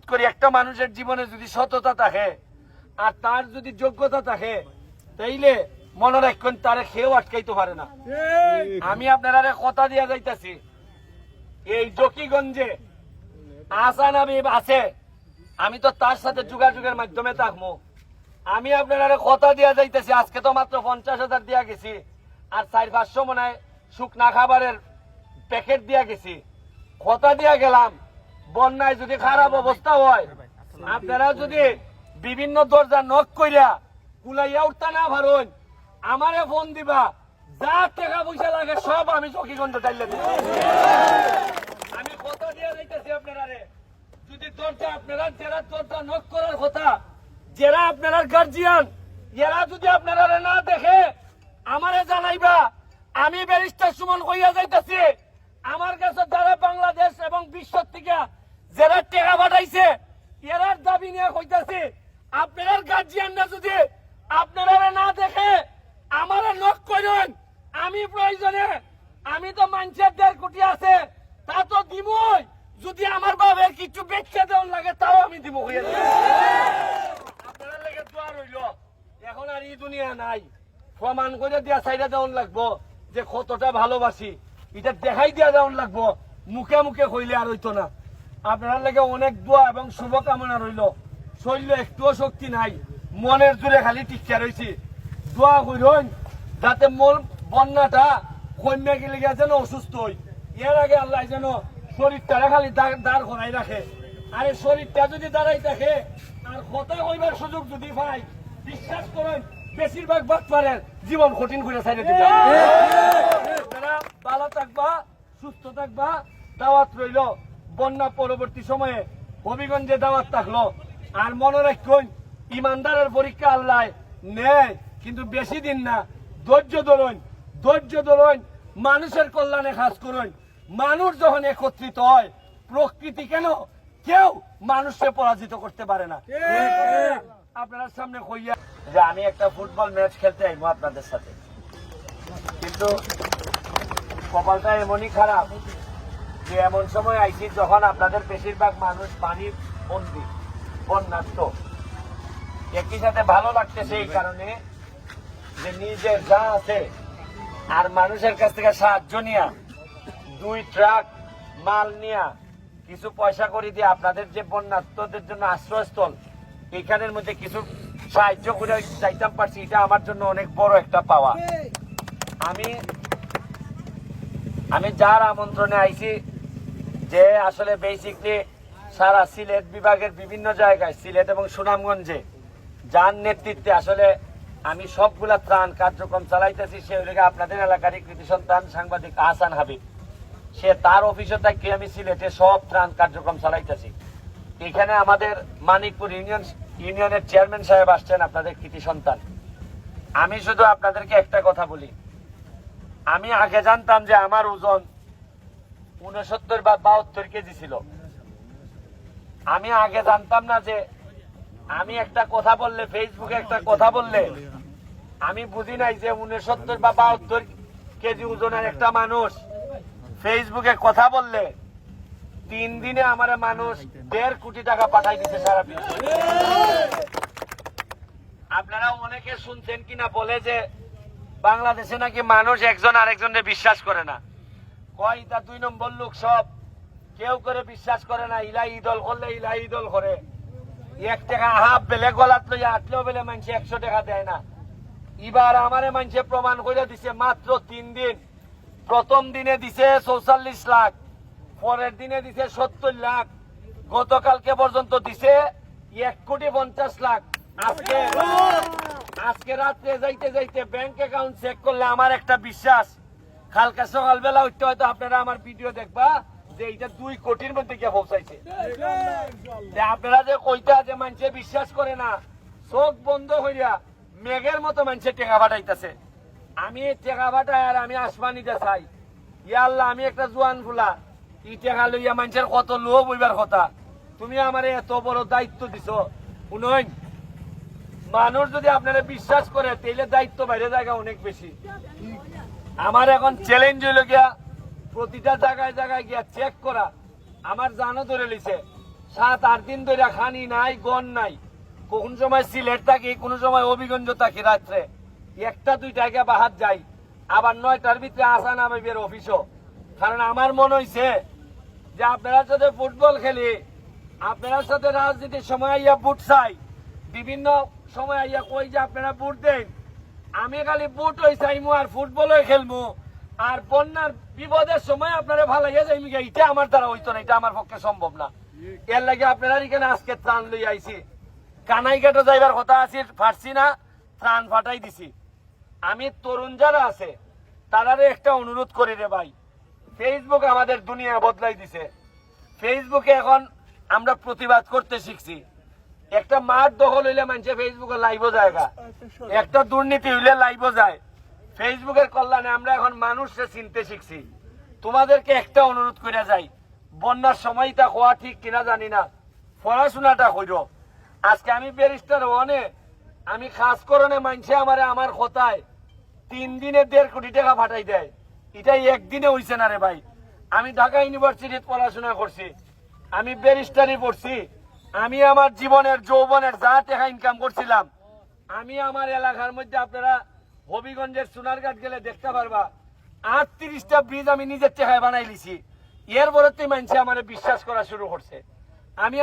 অনুরোধ করি একটা মানুষের জীবনে যদি সততা থাকে আর তার যদি যোগ্যতা থাকে, তাইলে মনে রাখবেন তারে খেয়েও আটকাইতে পারে না। আমি আপনারা কথা দিয়া যাইতাছি, এই জকিগঞ্জে আসান আবিব আছে, আমি তো তার সাথে যোগাযোগের মাধ্যমে থাকব। আমি আপনারা কথা দিয়া যাইতেছি, আজকে তো মাত্র পঞ্চাশ হাজার দিয়া গেছি, আর চার পাঁচশো মনে হয় শুকনা খাবারের প্যাকেট দিয়া গেছি। কথা দিয়া গেলাম বন্যায় যদি খারাপ অবস্থা হয়, আপনারা যদি বিভিন্ন দরজা নক কইরা কুলাইয়া উঠতে না পারুন, আমারে ফোন দিবা। যা টাকা পয়সা লাগে, সব আমি চকিগঞ্জ টাইলে দিব। আমি কথা দিয়ে যাইতেছি আপনারা। যদি দরজা, আপনারা যারা দরজা নক করার কথা, যারা আপনারা গার্জিয়ান এরা যদি আপনারা না দেখে, আমারে জানাইবা। আমি ব্যারিস্টার সুমন হইয়া যাইতেছি। আমার কাছে যারা বাংলাদেশ এবং বিশ্ব থেকে যারা টেকা পাঠাইছে এরার দাবি নিয়ে কইতাছি, আপনার গার্জিয়ানরা যদি আপনারা না দেখে আমারে নক করেন, আমি প্রয়োজনে, আমি তো মানুষের দেড় কোটি আছে, তা তো দিবই যদি আমার বাবার কিছু বেচতে দেওয়ার লাগে, তাও আমি দিব হইয়া লেগে দোয়া রইল, এখন আর এই দুনিয়া নাই। প্রমাণ করে দিয়া সাইডে দেওয়ান লাগবো যে কতটা ভালোবাসি। এটা দেখাই দিয়া দেওয়ান লাগবো, মুখে মুখে কইলে আর হইতো না। আপনার লেগে অনেক দোয়া এবং শুভকামনা রইল। শরীরে একটুও শক্তি নাই মনের জোরে খালি টিকা রয়েছি দোয়া কইরন যাতে মোর বন্যাটা কমে গেলে গিয়া যেন অসুস্থ হই। এর আগে আল্লাহ যেন শরীরটা খালি দাঁড়- করাই রাখে। আরে শরীরটা যদি দাঁড়াই থাকে আর কথা কইবার সুযোগ যদি পাই বিশ্বাস করেন বেশিরভাগ বাচ্চারের জীবন কঠিন করে সাইডে দিবে। ভালো থাকবা সুস্থ থাকবা দাওয়াত রইল। বন্যা পরবর্তী সময়ে হবিগঞ্জে দাওয়াত থাকল। আর মনে রাখুন ইমানদারের পরীক্ষা আল্লাহ নেয় কিন্তু বেশি দিন না। ধৈর্য ধরুন ধৈর্য ধরুন মানুষের কল্যাণে কাজ করুন। মানুষ যখন একত্রিত হয় প্রকৃতি কেন কেউ মানুষকে পরাজিত করতে পারে না। আপনার সামনে কইয়া যে আমি একটা ফুটবল ম্যাচ খেলতে আইবো আপনাদের সাথে। কিন্তু কপালটা এমনই খারাপ। যে এমন সময় আইছি যখন আপনাদের বেশিরভাগ মানুষ পানির বন্দি বন্যার্থ একই সাথে ভালো লাগতেছে এই কারণে যে নিজের যা আছে, আর মানুষের কাছ থেকে সাহায্য নিয়া, দুই ট্রাক মাল নিয়া, কিছু পয়সা করে দিয়ে আপনাদের যে বন্যার্থদের জন্য আশ্রয়স্থল এখানের মধ্যে কিছু সাহায্য করে চাইতাম পারছি, এটা আমার জন্য অনেক বড় একটা পাওয়া। আমি আমি যার আমন্ত্রণে আইছি যে আসলে বেসিকলি সারা সিলেট বিভাগের বিভিন্ন জায়গায়, সিলেট এবং সুনামগঞ্জে যার নেতৃত্বে আসলে আমি সবগুলা ত্রাণ কার্যক্রম চালাইতেছি, সে হইলে আপনাদের এলাকারই কৃতি সন্তান সাংবাদিক আহসান হাবিব। সে তার অফিসে থাকি আমি সিলেটে সব ত্রাণ কার্যক্রম চালাইতেছি। এখানে আমাদের মানিকপুর ইউনিয়ন, ইউনিয়নের চেয়ারম্যান সাহেব আসছেন আপনাদের কৃতি সন্তান। আমি শুধু আপনাদেরকে একটা কথা বলি। আমি আগে জানতাম যে আমার ওজন উনসত্তর বা বাহাত্তর কেজি ছিল। আমি আগে জানতাম না যে আমি একটা কথা বললে ফেসবুকে একটা কথা বললে, আমি বুঝি নাই যে উনসত্তর বা বাহাত্তর কেজি ওজনের একটা মানুষ ফেসবুকে কথা বললে, তিন দিনে আমার মানুষ দেড় কোটি টাকা পাঠাই দিতে সারা আপনারা অনেকে শুনছেন কিনা বলে যে বাংলাদেশে নাকি মানুষ একজন আরেকজনের বিশ্বাস করে না। কয় তা দুই নম্বর লোক সব? কেউ করে বিশ্বাস করে না, ইলাই ইদল করলে ইলাই ইদল করে। এক টাকা হাফ বেলে গলাত লইয়া আটলেও বেলে মানুষে একশো টাকা দেয় না। এবার আমারে মানুষে প্রমাণ করে দিছে, মাত্র তিন দিন। প্রথম দিনে দিছে চৌচল্লিশ লাখ, পরের দিনে দিছে সত্তর লাখ। গতকালকে পর্যন্ত দিছে এক কোটি পঞ্চাশ লাখ। আজকে আজকে রাত্রে যাইতে যাইতে ব্যাংক অ্যাকাউন্ট চেক করলে আমার একটা বিশ্বাস কালকে সকালবেলা উঠতে হয়তো আপনারা আমার ভিডিও দেখবা যে এইটা দুই কোটির মধ্যে গিয়ে পৌঁছাইছে যে আপনারা যে কইতা যে মানুষে বিশ্বাস করে না, চোখ বন্ধ হইয়া মেঘের মতো মানুষের টেকা পাঠাইতেছে আমি টেকা পাঠাই আর আমি আসমানিতে চাই। ইয়া আল্লাহ, আমি একটা জোয়ান ফুলা। ই টেকা লইয়া মানুষের কত লোভ হইবার কথা। তুমি আমার এত বড় দায়িত্ব দিছো। শুনুন, মানুষ যদি আপনারা বিশ্বাস করে, তাইলে দায়িত্ব বাইরে জায়গা অনেক বেশি। আমার এখন চ্যালেঞ্জ হইল গিয়া প্রতিটা জায়গায় জায়গায় গিয়া চেক করা। আমার জানো ধরে লিছে, সাত, আট দিন ধরে খানি নাই, গন নাই। কোন সময় সিলেট থাকি, কোন সময় অভিগঞ্জ থাকি রাত্রে। একটা, দুইটা দুইটাকে বাহাত যাই। আবার নয়টার ভিতরে আসা নামে বের অফিসও কারণ আমার মনে হইছে যে আপনারা সাথে ফুটবল খেলি আপনার সাথে রাজনীতির সময় আইয়া বুট চাই। বিভিন্ন সময় আইয়া কই যে আপনারা বুট দেন। আমি খালি বুট হই চাইমু আর ফুটবল খেলমু। আর বন্যার বিপদের সময় আপনারা ভালো গিয়া, এটা আমার দ্বারা হইতো না এটা আমার পক্ষে সম্ভব না। এর লাগে আপনারা এখানে আজকে ত্রাণ লই আইছি। কানাই ঘাটে যাইবার কথা আছে পারছি না ত্রাণ ফাটাই দিছি। আমি তরুণ যারা আছে তারারে একটা অনুরোধ করি রে ভাই। ফেসবুক আমাদের দুনিয়া বদলাই দিছে। ফেসবুকে এখন আমরা প্রতিবাদ করতে শিখছি। একটা মাঠ দখল হইলে মানুষে ফেসবুকে লাইভও জায়গা একটা দুর্নীতি হইলে লাইভও যায়। ফেসবুকের কল্যাণে আমরা এখন মানুষকে চিনতে শিখছি। তোমাদেরকে একটা অনুরোধ করে যাই। বন্যার সময়টা হওয়া ঠিক কিনা জানি না। পড়াশোনাটা হইল আজকে আমি ব্যারিস্টার অনে আমি খাস করণে মানছে আমারে আমার কথায় তিন দিনে দেড় কোটি টাকা ফাটাই দেয়। এটাই একদিনে হইছে না রে ভাই। আমি ঢাকা ইউনিভার্সিটিতে পড়াশোনা করছি। আমি ব্যারিস্টারি পড়ছি। আমি আমার জীবনের যৌবনের যা টাকা ইনকাম করছিলাম, আমি আমার এলাকার মধ্যে আপনারা হবিগঞ্জের সোনারঘাট গেলে দেখতে পারবা, আটত্রিশটা ব্রিজ আমি নিজের টাকায় বানাই লিছি এর বরতে মানছে আমার বিশ্বাস করা শুরু করছে। আমি